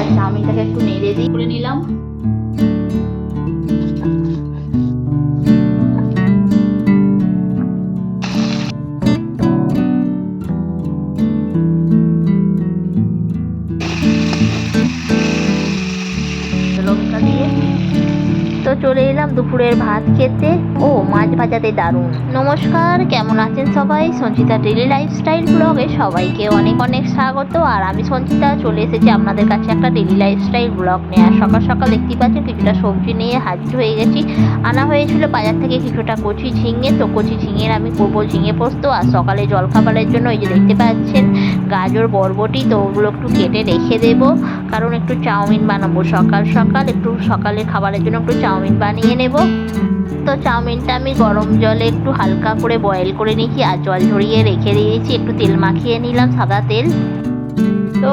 এবার চাউমিনটাকে একটু নেড়ে দিই করে নিলাম। চলে এলাম দুপুরের ভাত খেতে। ও, মাছ ভাজাতে দারুণ। নমস্কার, কেমন আছেন সবাই? সঞ্চিতা ডেলি লাইফস্টাইল ব্লগে সবাইকে অনেক অনেক স্বাগত। আর আমি সঞ্চিতা, চলে এসেছি আপনাদের কাছে একটা ডেলি লাইফস্টাইল ব্লগ নিয়ে। আর সকাল সকাল দেখতে পাচ্ছেন কিছুটা সবজি নিয়ে হাজির হয়ে গেছি। আনা হয়েছিল বাজার থেকে কিছুটা কচি ঝিঙে। তো কচি ঝিঙের আমি করব ঝিঙে পোস্ত। আর সকালে জলখাবারের জন্য এই যে দেখতে পাচ্ছেন গাজর, বরবটি, তো ওগুলো একটু কেটে রেখে দেবো। কারণ একটু চাউমিন বানাবো সকাল সকাল। একটু সকালের খাবারের জন্য একটু চাউমিন বানিয়ে নেব। তো চাউমিনটা আমি গরম জলে একটু হালকা করে বয়েল করে নিয়েছি আর জল ঝরিয়ে রেখে দিয়েছি। একটু তেল মাখিয়ে নিলাম, সাদা তেল। তো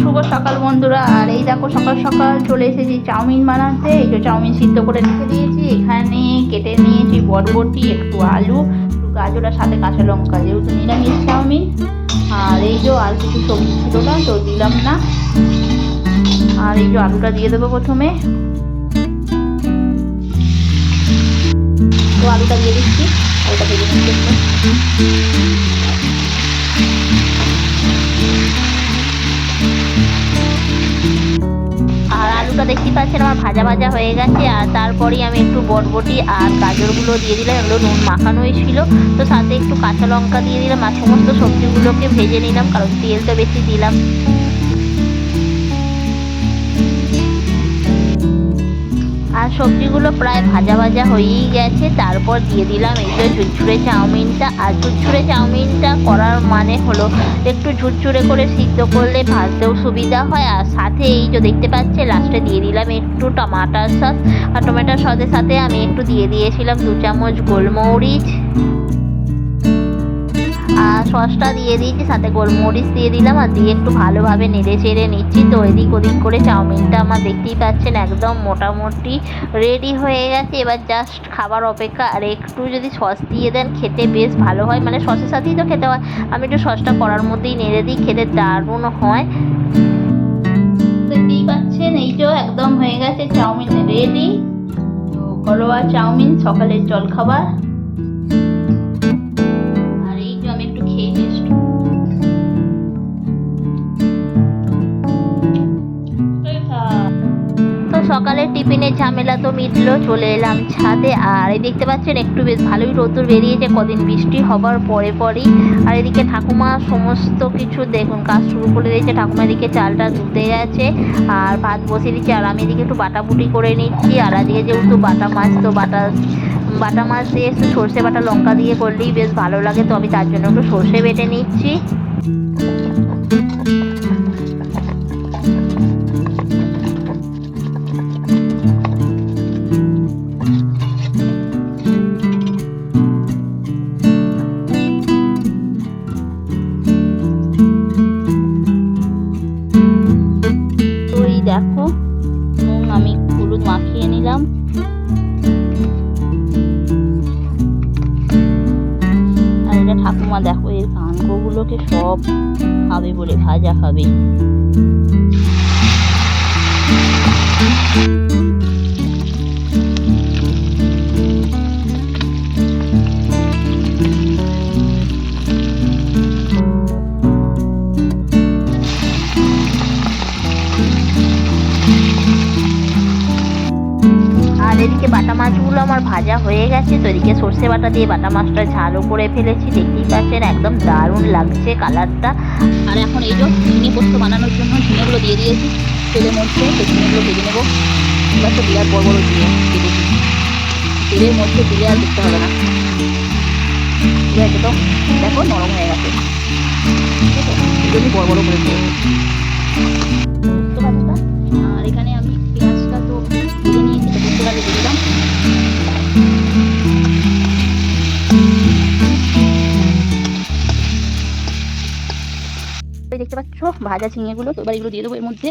শুভ সকাল বন্ধুরা। আর এই দেখো সকাল সকাল চলে এসেছি চাউমিন বানাতে। এই যে চাউমিন সিদ্ধ করে রেখে দিয়েছি। এখানে কেটে নিয়েছি বরবটি, একটু আলু, একটু গাজর আর সাথে কাঁচা লঙ্কা। যেহেতু নিরামিষ চাউমিন। আর এই যে আর কিছু সবজি ছিল না, তো দিলাম না। আর এই যে আলুটা দিয়ে দেবো প্রথমে। তো আলুটা দিয়ে দিচ্ছি, আলুটা দিয়ে নিচ্ছি। দেখতে পাচ্ছেন আমার ভাজা ভাজা হয়ে গেছে, আর তারপরেই আমি একটু বটবটি আর গাজরগুলো দিয়ে দিলাম, এগুলো নুন মাখানো ছিল। তো সাথে একটু কাঁচা লঙ্কা দিয়ে দিলাম, আর সমস্ত সবজিগুলোকে ভেজে নিলাম, কারণ তেল তো বেশি দিলাম। আর সবজিগুলো প্রায় ভাজা ভাজা হয়েই গেছে। তারপর দিয়ে দিলাম এই যে ঝুরঝুরে চাউমিনটা। আর ঝুরঝুরে চাউমিনটা করার মানে হলো একটু ঝুরঝুরে করে সিদ্ধ করলে ভাজতেও সুবিধা হয়। আর সাথে এই যে দেখতে পাচ্ছে লাস্টে দিয়ে দিলাম একটু টমাটার সস। আর টমেটোর সসের সাথে আমি একটু দিয়ে দিয়েছিলাম দু চামচ গোলমরিচ। আর সসটা দিয়ে দিয়েছি, সাথে গোলমরিচ দিয়ে দিলাম আর দিয়ে একটু ভালোভাবে নেড়ে চেড়ে নিচ্ছি। তো এদিক ওদিক করে চাউমিনটা আমার দেখতেই পাচ্ছেন একদম মোটামুটি রেডি হয়ে গেছে। এবার জাস্ট খাবার অপেক্ষা, আর একটু যদি সস দিয়ে দেন খেতে বেশ ভালো হয়। মানে সসের সাথেই তো খেতে হয়। আমি একটু সসটা করার মধ্যেই নেড়ে দিই, খেতে দারুণ হয়। দেখতেই পাচ্ছেন, এই যে একদম হয়ে গেছে চাউমিন রেডি তো ঘরোয়া চাউমিন, সকালের জলখাবার। তো সকালের টিফিনের ঝামেলা তো মিটলো, চলে এলাম ছাদে। আর এই দেখতে পাচ্ছেন, একটু বেশ ভালোই রোদ্দুর বেরিয়েছে, কদিন বৃষ্টি হবার পরে পরেই। আর এদিকে ঠাকুমা সমস্ত কিছু দেখুন, কাজ শুরু করে দিয়েছে। ঠাকুমা এদিকে চালটা ধুতে গেছে, আর ভাত বসিয়ে দিচ্ছে। আর আমি এদিকে একটু বাটাবুটি করে নিচ্ছি, আর আজকে যেহেতু বাটা মাছ, তো বাটা বাটা মাছ দিয়ে একটু সর্ষে বাটা লঙ্কা দিয়ে করলেই বেশ ভালো লাগে। তো আমি তার জন্য একটু সর্ষে বেটে নিচ্ছি। কানকোগুলোকে সব খাবে বলে ভাজা খাবে। এদিকে বাটা মাছগুলো আমার ভাজা হয়ে গেছে, তো এদিকে সর্ষে বাটা দিয়ে বাটা মাছটা ঝালও করে ফেলেছি। দেখতেই পাচ্ছেন, একদম দারুণ লাগছে কালারটা। আর এখন এই যে ঝিঙে পোস্ত বানানোর জন্য ঝিঙেগুলো দিয়ে দিয়েছি, তেলের মধ্যে তো ঝিঙেগুলো ভেজে নেব। এবার তো বিরাট বড় বড় দিয়ে দিয়েছি তেলের মধ্যে দিলে আর দেখতে হবে না। তো দেখো নরম হয়ে গেছে। ঠিক আছে বড় বড় করে দেখতে পাচ্ছ? ভাজা ঝিঙেগুলো তো এবার এগুলো দিয়ে দেবো এর মধ্যে।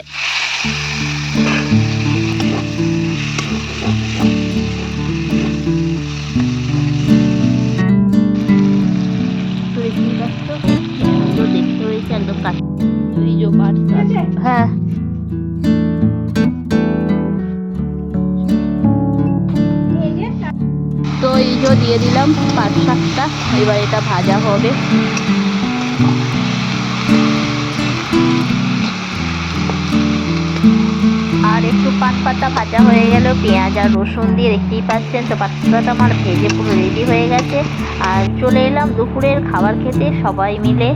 হ্যাঁ। তো এই দিয়ে দিলাম পাঁচ সাতটা এবার এটা ভাজা হবে। একটু পাট পাতা ভাজা হয়ে গেল, পেঁয়াজ আর রসুন দিয়ে দেখতেই পাচ্ছেন। তো পাট পাতাটা আমার ভেজে পুরো রেডি হয়ে গেছে। আর চলে এলাম দুপুরের খাবার খেতে সবাই মিলে।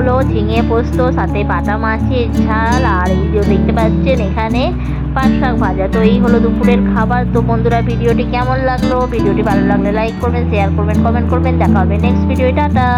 হলো, ঝিঙে পোস্ত, সাথে বাটা মাছের ঝাল, আর এই যে দেখতে পাচ্ছেন এখানে পাট শাক ভাজা। তো এই হলো দুপুরের খাবার। তো বন্ধুরা, ভিডিওটি কেমন লাগল? ভিডিওটি ভালো লাগলে লাইক করবেন শেয়ার করবেন কমেন্ট করবেন। দেখা হবে নেক্সট ভিডিও টাটা।